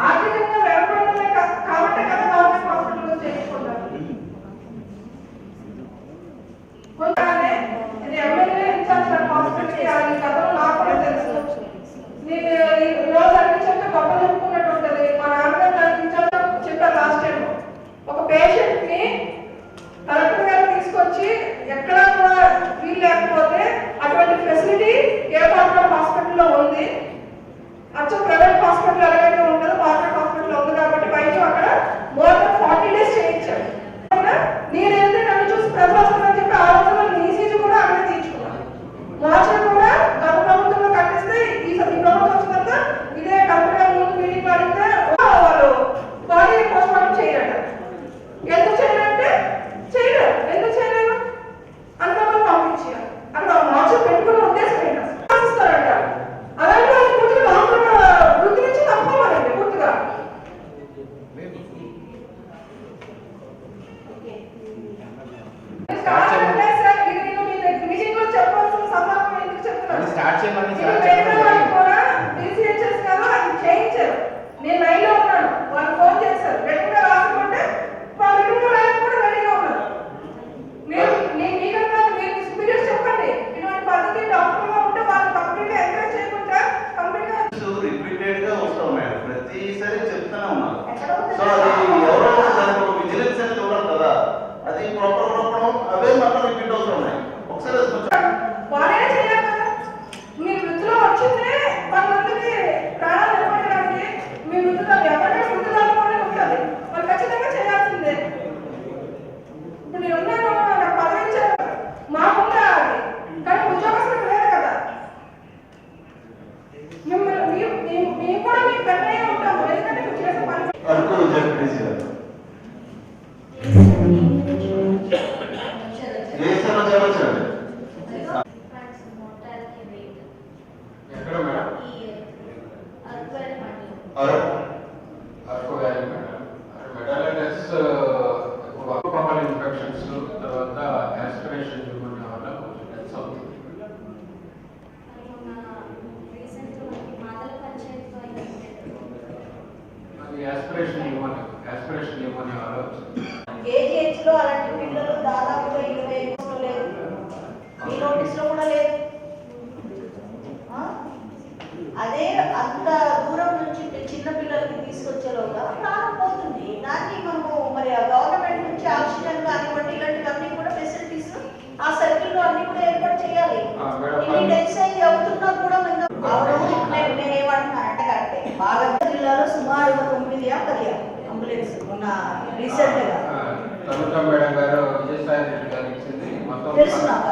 ఆర్థికంగా నిలబడడమే కాబట్టి కదా గవర్నమెంట్ హాస్పిటల్లో చేస్తుంది Malaysia. అవ్వాలి ఇన్ని టెన్షన్ కూడా మనం నేను నేను బాగా జిల్లాలో సుమారుగా అంబులెన్స్ ఉన్న నాకు.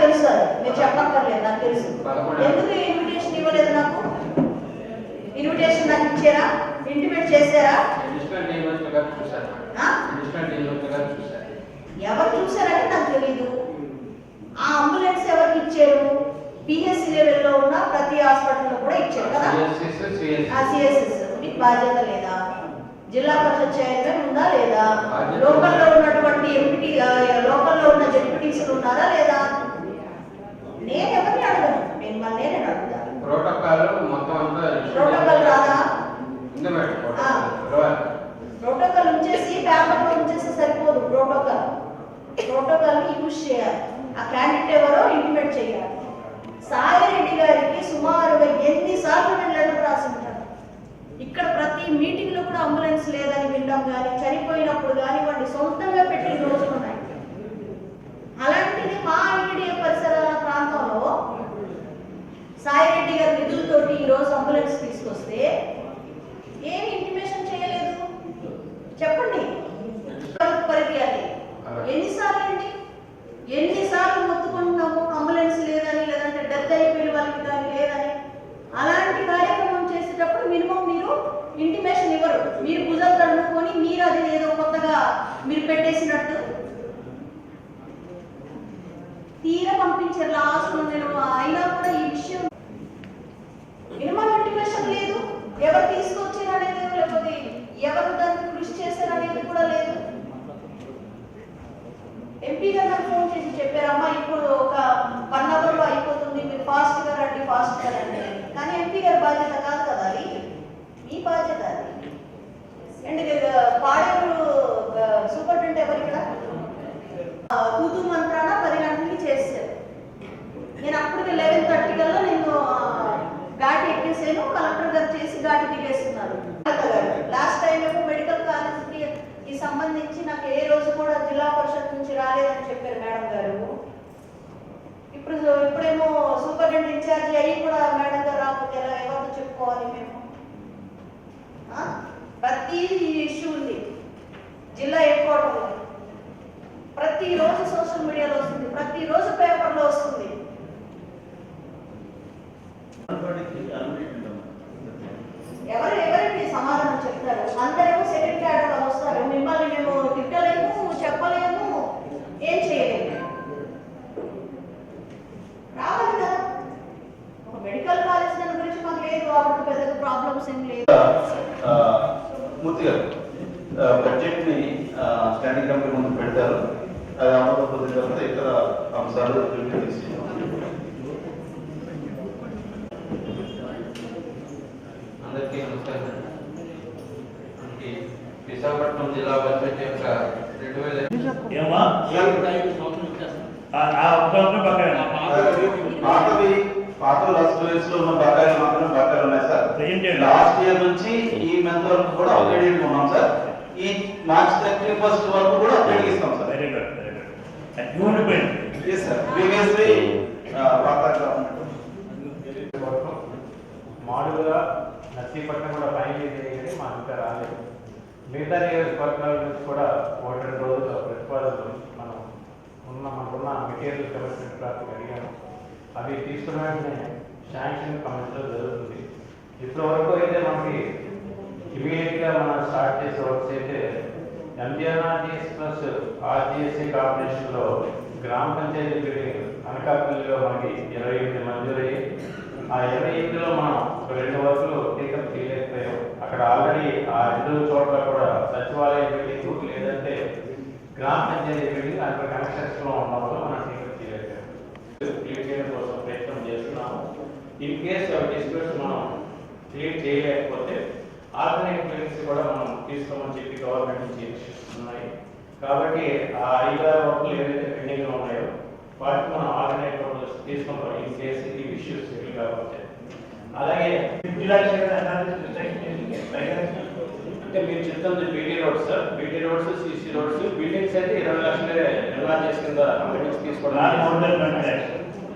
తెలుసు మీరు చెప్పక్కర్లేదు నాకు తెలుసు. ఎందుకు ఇన్విటేషన్ ఇవ్వలేదు నాకు? ఇన్విటేషన్ నాకు ఇచ్చారా? ఇంటిమేట్ చేశారా? ఎవరు చూసారని నాకు తెలీదు. ఆ అంబులెన్స్ ఎవరికి ఇచ్చారు? పిఎస్సి లెవెల్లో ఉన్న ప్రతి హాస్పిటల్లో కూడా ఇచ్చారు కదా? ఆ సిఎస్ఎస్ బాధ్యత లేదా? జిల్లా పరిషత్ చైర్మన్ ఉందా లేదా? లోకల్లో ఉన్నటువంటి ఎంపీ లోకల్లో ఉన్న జడ్పీటీసీలు ఉన్నారా లేదా? నేను ఎవరిని అడగను. నేను మళ్ళీ నేను అడుగుతాను ప్రోటోకాల్ మొత్తం ప్రోటోకాల్ రాదా? ప్రోటోకాల్. ఉంచేసి పేపర్లో సరిపోదు ప్రోటోకాల్. ప్రోటోకాల్ని యూజ్ చేయాలి. ఆ క్యాండిడేట్ ఎవరో ఇంటిమేట్ చేయాలి. సాయిరెడ్డి గారికి సుమారుగా ఎన్ని సార్లు నేను లెటర్ రాసి ఉంటాను ఇక్కడ ప్రతి మీటింగ్లో కూడా అంబులెన్స్ లేదని వినడం కానీ చనిపోయినప్పుడు కానీ వాడిని సొంతంగా పెట్టిన రోజు అది ఏదో కొత్తగా మీరు పెట్టేసినట్టు. తీర పంపించే లాస్ట్ నేను అయినా కూడా ఈ విషయం మినిమం ఇంటిమేషన్ లేదు. ఎవరు తీసుకొచ్చారనేది లేకపోతే ఎవరు దానికి కృషి చేశారనేది కూడా లేదు. ఎంపీ గారు నాకు ఫోన్ చేసి చెప్పారమ్మా ఇప్పుడు ఒక వన్ అవర్లో అయిపోతుంది మీరు ఫాస్ట్ ఫాస్ట్గా రండి ఫాస్ట్గా రండి. కానీ ఎంపీ గారి బాధ్యత కాదు కదా అది. మీ బాధ్యత అది. అండ్ పాడేరు సూపరింటెండెంట్ ఎవరు ఇక్కడ? తూతూ మంత్రాన పది గంటలకి చేస్తారు నేను అప్పుడు లెవెన్ థర్టీ కల్లా నేను ఘాటి ఎక్కేసాను. కలెక్టర్ గారు చేసి ఘాటి దిగేస్తున్నారు. లాస్ట్ టైం ఏమో మెడికల్ కాలేజ్కి ఈ సంబంధించి నాకు ఏ రోజు కూడా జిల్లా పరిషత్ నుంచి రాలేదని చెప్పారు మేడం గారు. ఇప్పుడు ఇప్పుడేమో సూపరింటెండెంట్ ఇన్ఛార్జి అయ్యి కూడా మేడం గారు రాకపోతే ప్రతి ఇష్యూ ఉంది జిల్లా హెడ్ క్వార్టర్లో ప్రతిరోజు సోషల్ మీడియాలో వస్తుంది ప్రతిరోజు పేపర్లో వస్తుంది. ఎవరు ఎవరికి సమాధానం చెప్తారు? అందరేమో సెకండ్ క్యాడర్ వస్తారు మిమ్మల్ని మేము తిట్టలేము చెప్పలేము ఏం చేయలేము రావాలి కదా ఒక మెడికల్ కాలేజ్ దాని గురించి మాకు లేదు అప్పుడు పెద్ద ప్రాబ్లమ్స్ ఏం లేదు ఆ, మూర్తి గారు బడ్జెట్ని స్టాండింగ్ కమిటీ ముందు పెడతారు అది అమలు పొందిన తర్వాత ఇతర అంశాలు రివ్యూ తీసుకుంటాం అందరికీ నమస్కారం. మనకి విశాఖపట్నం జిల్లా పరిషత్ యొక్క రెండు వేల పాతవి పాత లాస్ట్ ఇయర్స్లో ఉన్న బకాయిలు ఉన్నాయి సార్? లాస్ట్ ఇయర్ నుంచి ఈ మంత్ వరకు కూడా ఉన్నాం సార్. ఈ మార్చ్ థర్టీ ఫస్ట్ వరకు కూడా అప్డేట్ ఇస్తాం sir. Very good very good previously వార్తా వరకు మామూలుగా నర్సీపట్నం కూడా ఫైనల్ చేయగానే మాకు ఇంకా రాలేదు. మిగతా నియోజకవర్గాల నుంచి కూడా ఒకటి రెండు రోజులు ప్రతిపాదనలు మనం ఉన్న మనకున్న మెటీరియల్ కమిట్మెంట్ ప్రాప్తి అడిగాము. అవి తీసుకున్న వెంటనే శాంక్షన్ కమిషన్ జరుగుతుంది. ఇప్పటి వరకు అయితే మనకి ఇమీడియట్గా మనం స్టార్ట్ చేసే వర్క్స్ అయితే ఎంజిఎన్ఆర్డిఎస్ ప్లస్ ఆర్జిఎస్సి కాంబినేషన్లో గ్రామ పంచాయతీ బిల్డింగ్ అనకాపల్లిలో మనకి ఇరవై ఎనిమిది మంజూరయ్యి ఆ ఇరవై ఎనిమిదిలో మనం ఒక రెండు వరుసలు టేకప్ చేయలేకపోయాం. అక్కడ ఆల్రెడీ ఆ రెండు చోట్ల కూడా సచివాలయ బిల్డింగ్ లేదంటే గ్రామ పంచాయతీ బిల్డింగ్ అక్కడ కన్స్ట్రక్షన్లో ఉన్నప్పుడు మనం టేకప్ చేయలేకపోయాం. క్లియర్ చేయడం కోసం ప్రయత్నం చేస్తున్నాము. ఇన్ కేస్ డిస్ప్యూట్స్ మనం క్లియర్ చేయలేకపోతే ఆల్టర్నేట్ బిల్డింగ్స్ కూడా మనం తీసుకోమని చెప్పి గవర్నమెంట్ నుంచి ఉన్నాయి. కాబట్టి ఆ ఐదారు వర్కులు ఏవైతే పెండింగ్లో ఉన్నాయో వాటిని మనం ఆల్టర్నేట్ వర్కులు తీసుకుంటాం. ఈ ఇష్యూస్ సెటిల్ కాకపోతే అలాగే అంటే మీరు చెప్తుంది BT roads sir BT roads CC roads buildings అయితే ఇరవై లక్షలే ఎన్ఆర్జీఎస్ కింద బిల్డింగ్స్ తీసుకోవడం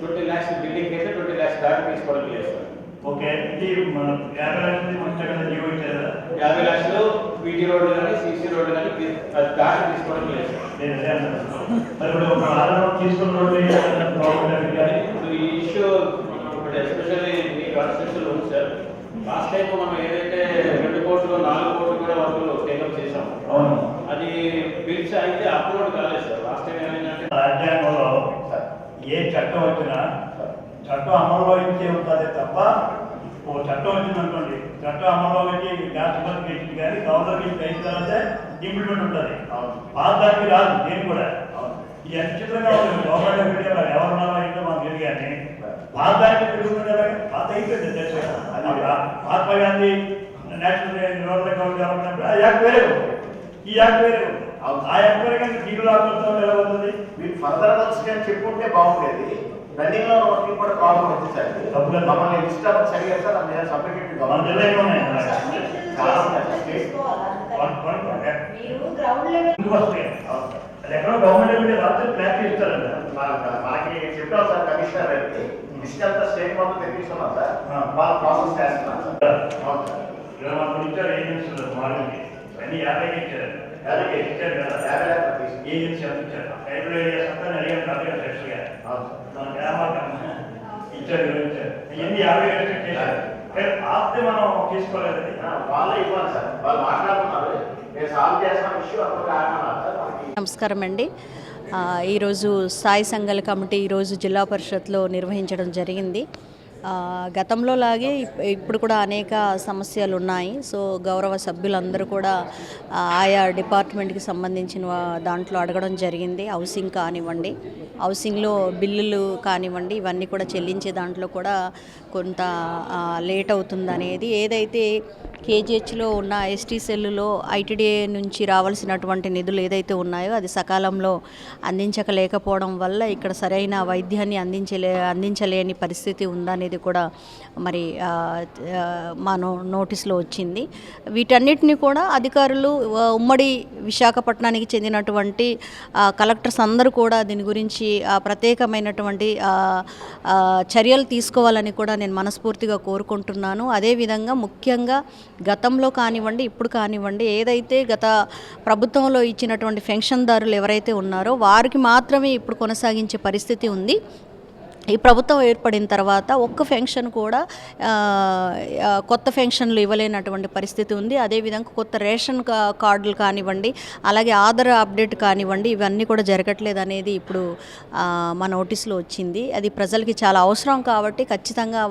ట్వంటీ ల్యాక్స్ బిల్డింగ్ అయితే ట్వంటీ ల్యాక్స్ దాటి తీసుకోవడం లేదు సార్ ఓకే ఇది మన యాభై లక్షలు మన జీవో ఇచ్చారు యాభై లక్షలు బీటీ రోడ్డు కానీ సిసి రోడ్డు కానీ దాటి తీసుకోవడం లేదు. మరి ఇప్పుడు ఒక ఆధారం తీసుకున్న రోడ్డు గవర్నమెంట్ కానీ? ఇప్పుడు ఈ ఇష్యూ మనం ఇప్పుడు ఎస్పెషల్లీ మీ కాన్స్టిట్యూషన్ ఉంది సార్. లాస్ట్ టైం మనం ఏదైతే రెండు కోట్లు నాలుగు కోట్లు కూడా వర్కులు టేకప్ చేసాం అవును. అది బిల్స్ అయితే అప్లోడ్ కాలేదు సార్. లాస్ట్ టైం ఏమైందంటే రాజ్యాంగంలో ఏ చట్టం వచ్చినా చట్టం అమల్లో ఇచ్చే ఉంటుంది తప్ప ఓ చట్టం వచ్చింది అనుకోండి చట్టం అమల్లో వచ్చి రాష్ట్రపతికి ఇచ్చింది కానీ ఇచ్చిన అయిన తర్వాత ఇంప్లిమెంట్ ఉంటుంది. పాత దానికి రాదు నేను కూడా. ఈ అనిశ్చితంగా ఉంది గవర్నమెంట్ మీడియా ఎవరు ఉన్నారో ఏంటో మాకు తెలియదు కానీ పాత దానికి పెరుగుతుంది ఎలాగ? పాత అయిపోయింది కదా. అది Mahatma Gandhi national rural government ఆ యాక్ట్ వేరే ఉంది. ఈ యాక్ట్ వేరే ఉంది. ఆ యాక్ట్ వేరే కానీ దీనిలో ఆలోచన ఎలా అవుతుంది మీరు ఫర్దర్ అని చెప్పుంటే బాగుండేది. రన్నింగ్లో వర్కింగ్ కూడా ప్రాబ్లం వచ్చింది సార్ తప్పకుండా. మమ్మల్ని డిస్టర్బ్ అడిగారు సార్ అందులో సబ్మిటెడ్ ఎక్కడో గవర్నమెంట్ మీద రాత్రి ఇస్తారంట మన- మనకి చెప్పాం సార్ కమిషనర్ గారికి లిస్ట్ అంతా స్టేట్ మొత్తం తెప్పిస్తున్నాం సార్. ఆ. వాళ్ళు ప్రాసెస్ చేస్తున్నాం సార్. ఇలా మనకు ఇచ్చారు ఏజెన్సీలు మార్నింగ్ అన్ని యాభైకి ఇచ్చారు. యాభైకి ఇచ్చారు కదా యాభై లక్షలు తీసుకు- ఏజెన్సీ అంత ఇచ్చారు ఏరియాస్ అంతా అడిగారు అడిగారు ఫ్రెష్గా అవును సార్ మన గ్రామాలకు ఇచ్చారు ఇరవై ఇచ్చారు ఇవన్నీ యాభై చేశారు ఆప్తే మనం తీసుకోలేదు వాళ్ళే ఇవ్వాలి సార్ వాళ్ళు మాట్లాడుతున్నారు నేను సాల్వ్ చేస్తాను ఇష్యూ అప్పుడు సార్ నమస్కారం అండి ఆ, ఈరోజు స్థాయి సంఘాల కమిటీ ఈరోజు జిల్లా పరిషత్లో నిర్వహించడం జరిగింది. గతంలో లాగే ఇప్పుడు కూడా అనేక సమస్యలు ఉన్నాయి సో గౌరవ సభ్యులందరూ కూడా ఆయా డిపార్ట్మెంట్కి సంబంధించిన దాంట్లో అడగడం జరిగింది. హౌసింగ్ కానివ్వండి హౌసింగ్లో బిల్లులు కానివ్వండి ఇవన్నీ కూడా చెల్లించే దాంట్లో కూడా కొంత లేట్ అవుతుందనేది. ఏదైతే కేజీహెచ్లో ఉన్న ఎస్టీ సెల్లులో ఐటీడీఏ నుంచి రావాల్సినటువంటి నిధులు ఏదైతే ఉన్నాయో అది సకాలంలో అందించకలేకపోవడం వల్ల ఇక్కడ సరైన వైద్యాన్ని అందించలే అందించలేని పరిస్థితి ఉందనేది కూడా మరి మా నో నోటీస్లో వచ్చింది. వీటన్నిటిని కూడా అధికారులు ఉమ్మడి విశాఖపట్నానికి చెందినటువంటి కలెక్టర్స్ అందరూ కూడా దీని గురించి ప్రత్యేకమైనటువంటి చర్యలు తీసుకోవాలని కూడా నేను మనస్ఫూర్తిగా కోరుకుంటున్నాను. అదేవిధంగా ముఖ్యంగా గతంలో కానివ్వండి ఇప్పుడు కానివ్వండి ఏదైతే గత ప్రభుత్వంలో ఇచ్చినటువంటి పెన్షన్దారులు ఎవరైతే ఉన్నారో వారికి మాత్రమే ఇప్పుడు కొనసాగించే పరిస్థితి ఉంది. ఈ ప్రభుత్వం ఏర్పడిన తర్వాత ఒక్క ఫెన్షన్ కూడా కొత్త ఫెన్షన్లు ఇవ్వలేనటువంటి పరిస్థితి ఉంది. అదేవిధంగా కొత్త రేషన్ కార్డులు కానివ్వండి అలాగే ఆధార్ అప్డేట్ కానివ్వండి ఇవన్నీ కూడా జరగట్లేదు అనేది ఇప్పుడు మా నోటీస్లో వచ్చింది. అది ప్రజలకి చాలా అవసరం కాబట్టి ఖచ్చితంగా